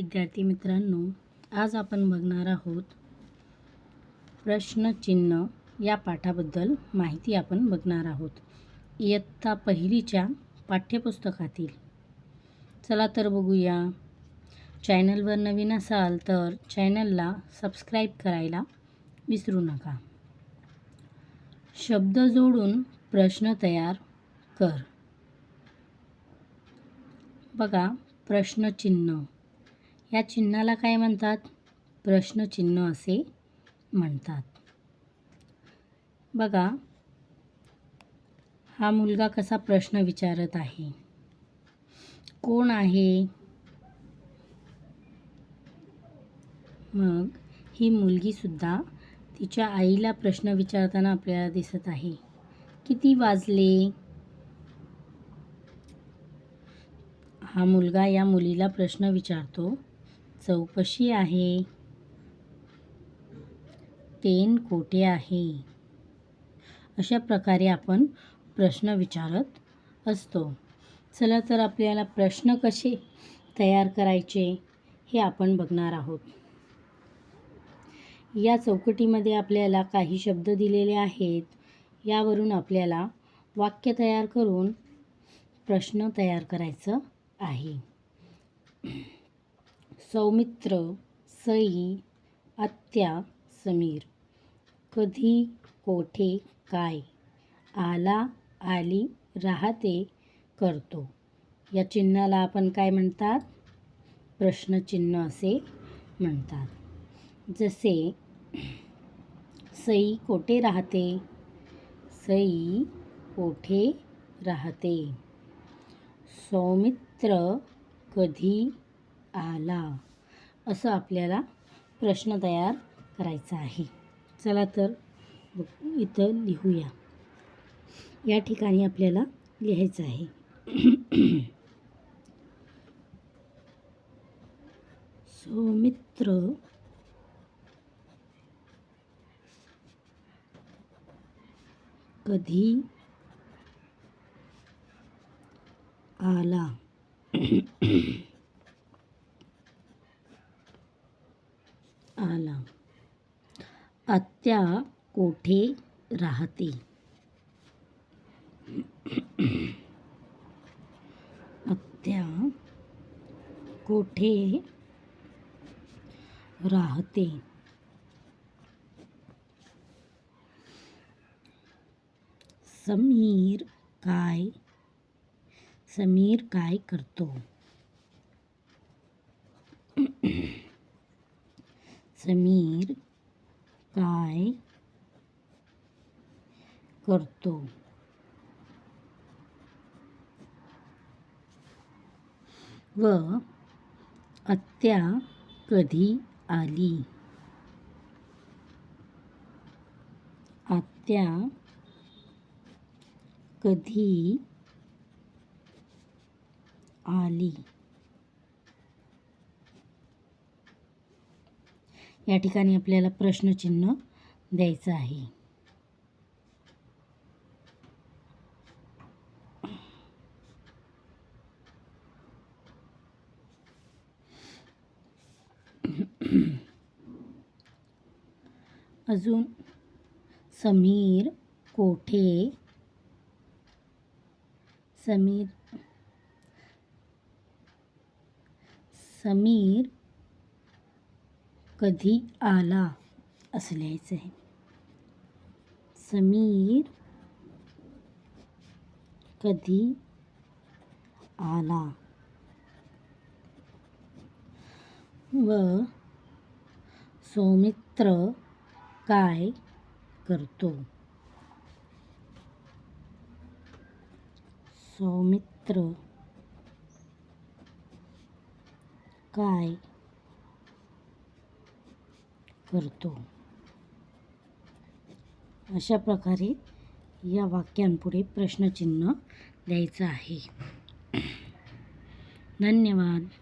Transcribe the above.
विद्यार्थी मित्रांनो आज आपण बघणार आहोत प्रश्नचिन्ह या पाठाबद्दल माहिती आपण बघणार आहोत. इयत्ता पहिलीच्या पाठ्यपुस्तकातील. चला तर बघूया. चॅनलवर नवीन असाल तर चॅनलला सबस्क्राईब करायला विसरू नका. शब्द जोडून प्रश्न तयार कर. बघा प्रश्नचिन्ह. या चिन्हाला काय म्हणतात? प्रश्नचिन्ह असे म्हणतात. बघा हा मुलगा कसा प्रश्न विचारत आहे? कोण आहे? मग ही मुलगीसुद्धा तिच्या आईला प्रश्न विचारताना आपल्याला दिसत आहे. किती वाजले? हा मुलगा या मुलीला प्रश्न विचारतो. चौकशी आहे. तेन कोठे आहे? अशा प्रकारे आपण प्रश्न विचारत असतो. चला तर आपल्याला प्रश्न कसे तयार करायचे हे आपण बघणार आहोत. या चौकटीमध्ये आपल्याला काही शब्द दिलेले आहेत. यावरून आपल्याला वाक्य तयार करून प्रश्न तयार करायचं आहे. सौमित्र सई आत्या समीर. कधी कोठे काय? आला आली राहते करतो. या चिन्हाला आपण काय म्हणतात? प्रश्नचिन्ह असे म्हणतात. जसे सई कोठे राहते? सई कोठे राहते? सौमित्र कधी आला. असं आपल्याला प्रश्न तयार करायचा आहे. चला तर इथं लिहूया. या ठिकाणी आपल्याला लिहायचं आहे. सौमित्र कधी आला? आला। आत्या कोठे राहते? आत्या कोठे राहते? समीर काय? समीर काय करतो? समीर काय करतो? व आत्या कधी आली? आत्या कधी आली? या ठिकाणी आपल्याला प्रश्नचिन्ह द्यायचं आहे. अजून समीर कोठे? समीर. समीर कधी आला असं लिहायचं आहे. समीर कधी आला? व सौमित्र काय करतो? सौमित्र काय करतो. अशा प्रकारे या वाक्यांपुढे प्रश्नचिन्ह द्यायचं आहे. धन्यवाद.